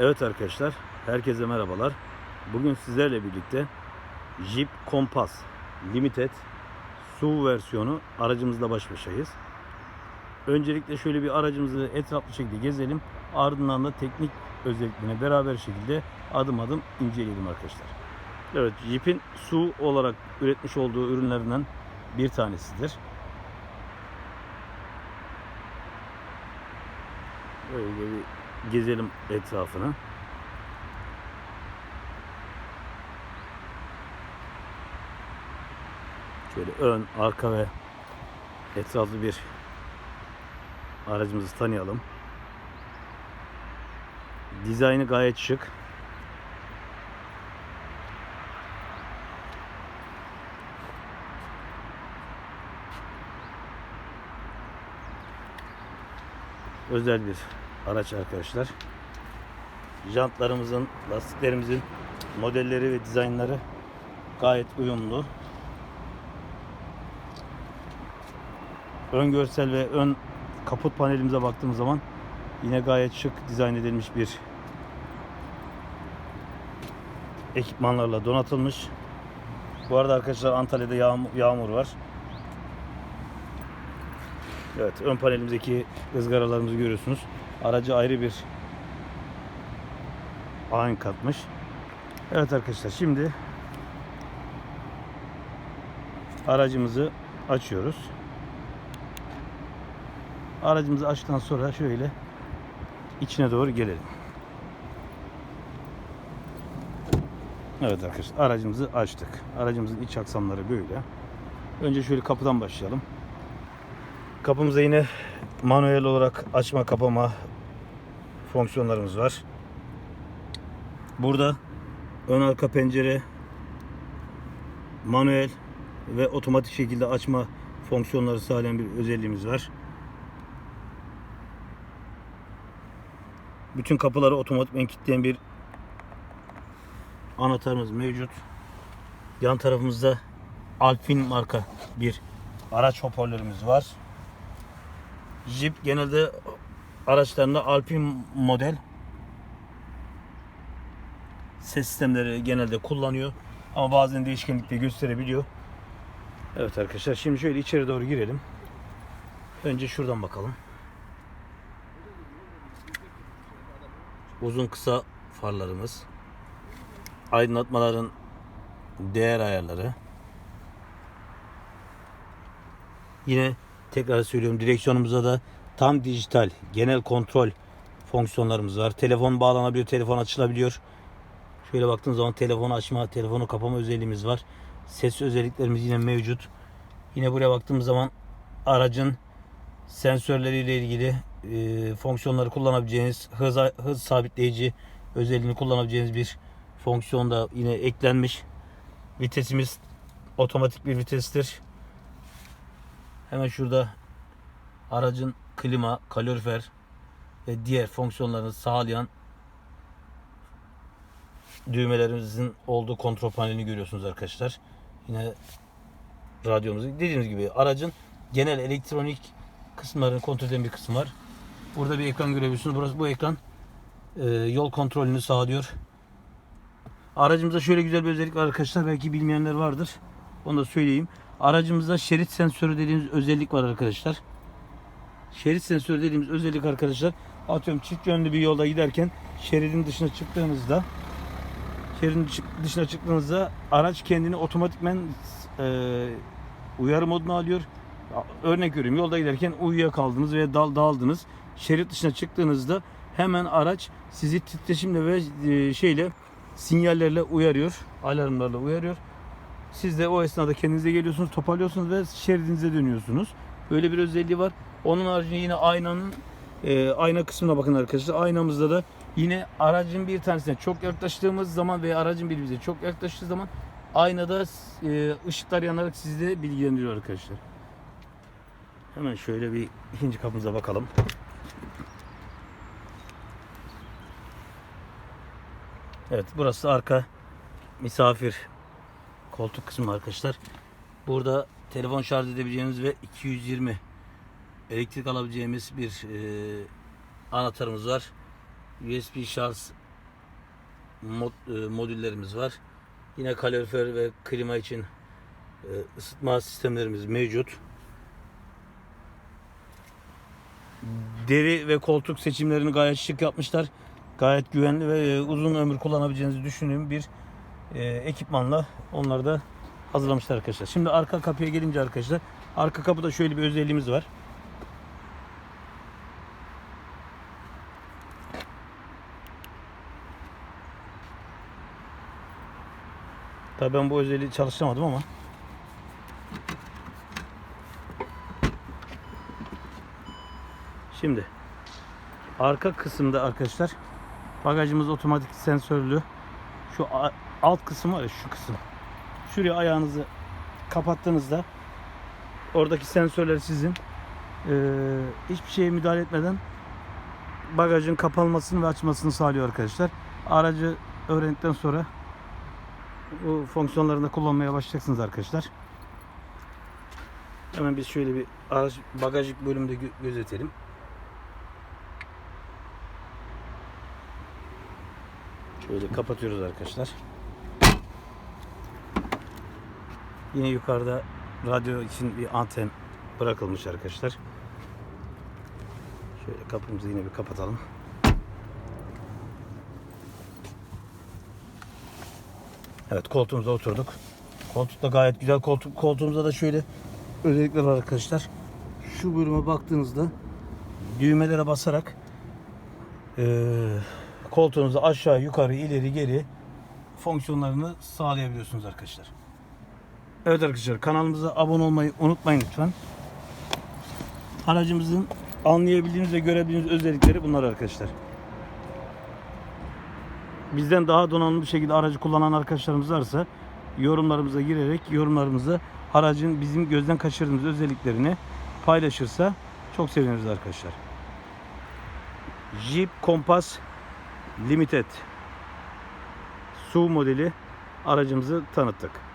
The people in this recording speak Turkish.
Evet arkadaşlar, herkese merhabalar. Bugün sizlerle birlikte Jeep Compass Limited SUV versiyonu aracımızla baş başayız. Öncelikle şöyle bir aracımızı etraflı şekilde gezelim. Ardından da teknik özelliklerini beraber şekilde adım adım inceleyelim arkadaşlar. Evet, Jeep'in SUV olarak üretmiş olduğu ürünlerinden bir tanesidir. Böyle bir gezelim etrafını. Şöyle ön, arka ve etraflı bir aracımızı tanıyalım. Dizaynı gayet şık. Özel bir araç arkadaşlar. Jantlarımızın, lastiklerimizin modelleri ve dizaynları gayet uyumlu. Ön görsel ve ön kaput panelimize baktığımız zaman yine gayet şık dizayn edilmiş bir ekipmanlarla donatılmış. Bu arada arkadaşlar Antalya'da yağmur, yağmur var. Evet ön panelimizdeki ızgaralarımızı görüyorsunuz. Aracı ayrı bir ahenk katmış. Evet arkadaşlar şimdi aracımızı açıyoruz. Aracımızı açtıktan sonra şöyle içine doğru gelelim. Evet arkadaşlar aracımızı açtık. Aracımızın iç aksamları böyle. Önce şöyle kapıdan başlayalım. Kapımızda yine manuel olarak açma kapama fonksiyonlarımız var. Burada ön arka pencere manuel ve otomatik şekilde açma fonksiyonları sağlayan bir özelliğimiz var. Bütün kapıları otomatikmen kilitleyen bir anahtarımız mevcut. Yan tarafımızda Alpin marka bir araç hoparlörümüz var. Jeep genelde araçlarında Alpin model ses sistemleri genelde kullanıyor. Ama bazen değişkenlik de gösterebiliyor. Evet arkadaşlar şimdi şöyle içeri doğru girelim. Önce şuradan bakalım. Uzun kısa farlarımız. Aydınlatmaların değer ayarları. Yine tekrar söylüyorum direksiyonumuzda da tam dijital genel kontrol fonksiyonlarımız var. Telefon bağlanabiliyor, telefon açılabiliyor. Şöyle baktığınız zaman telefonu açma, telefonu kapama özelliğimiz var. Ses özelliklerimiz yine mevcut. Yine buraya baktığımız zaman aracın sensörleriyle ilgili e, fonksiyonları kullanabileceğiniz hız, hız sabitleyici özelliğini kullanabileceğiniz bir fonksiyon da yine eklenmiş. Vitesimiz otomatik bir vitestir. Hemen şurada aracın klima, kalorifer ve diğer fonksiyonlarını sağlayan düğmelerimizin olduğu kontrol panelini görüyorsunuz arkadaşlar. Yine radyomuz. Dediğimiz gibi aracın genel elektronik kısımlarını kontrol eden bir kısım var. Burada bir ekran görebiliyorsunuz. Burası bu ekran e, yol kontrolünü sağlıyor. Aracımızda şöyle güzel bir özellik var arkadaşlar. Belki bilmeyenler vardır. Onu da söyleyeyim. Aracımızda şerit sensörü dediğimiz özellik var arkadaşlar. Şerit sensörü dediğimiz özellik arkadaşlar. Atıyorum çift yönlü bir yolda giderken şeridin dışına çıktığınızda şeridin dışına çıktığınızda araç kendini otomatikmen e, uyarı moduna alıyor. Örnek veriyorum yolda giderken uyuyakaldınız veya dal daldınız. Şerit dışına çıktığınızda hemen araç sizi titreşimle ve e, şeyle sinyallerle uyarıyor. Alarmlarla uyarıyor. Siz de o esnada kendinize geliyorsunuz, toparlıyorsunuz ve şeridinize dönüyorsunuz. Böyle bir özelliği var. Onun haricinde yine aynanın e, ayna kısmına bakın arkadaşlar. Aynamızda da yine aracın bir tanesine çok yaklaştığımız zaman veya aracın birbirimize çok yaklaştığı zaman aynada e, ışıklar yanarak sizi de bilgilendiriyor arkadaşlar. Hemen şöyle bir ikinci kapımıza bakalım. Evet burası arka misafir koltuk kısmı arkadaşlar. Burada telefon şarj edebileceğimiz ve 220 elektrik alabileceğimiz bir e, anahtarımız var. USB şarj mod, e, modüllerimiz var. Yine kalorifer ve klima için e, ısıtma sistemlerimiz mevcut. Deri ve koltuk seçimlerini gayet şık yapmışlar. Gayet güvenli ve e, uzun ömür kullanabileceğinizi düşündüğüm bir e, ekipmanla onları da hazırlamışlar arkadaşlar. Şimdi arka kapıya gelince arkadaşlar arka kapıda şöyle bir özelliğimiz var. Tabii ben bu özelliği çalıştıramadım ama Şimdi arka kısımda arkadaşlar bagajımız otomatik sensörlü. Şu alt kısım var ya şu kısım. Şuraya ayağınızı kapattığınızda oradaki sensörler sizin eee, hiçbir şeye müdahale etmeden bagajın kapanmasını ve açmasını sağlıyor arkadaşlar. Aracı öğrendikten sonra bu fonksiyonlarını kullanmaya başlayacaksınız arkadaşlar. Hemen biz şöyle bir araç bagajlık bölümde gö- gözetelim. Şöyle kapatıyoruz arkadaşlar. Yine yukarıda radyo için bir anten bırakılmış arkadaşlar. Şöyle kapımızı yine bir kapatalım. Evet koltuğumuza oturduk. Koltuk da gayet güzel. Koltuk, koltuğumuzda da şöyle özellikler var arkadaşlar. Şu bölüme baktığınızda düğmelere basarak eee koltuğunuzu aşağı yukarı ileri geri fonksiyonlarını sağlayabiliyorsunuz arkadaşlar. Evet arkadaşlar kanalımıza abone olmayı unutmayın lütfen. Aracımızın anlayabildiğiniz ve görebildiğiniz özellikleri bunlar arkadaşlar. Bizden daha donanımlı bir şekilde aracı kullanan arkadaşlarımız varsa yorumlarımıza girerek yorumlarımızı aracın bizim gözden kaçırdığımız özelliklerini paylaşırsa çok seviniriz arkadaşlar. Jeep Compass Limited SUV modeli aracımızı tanıttık.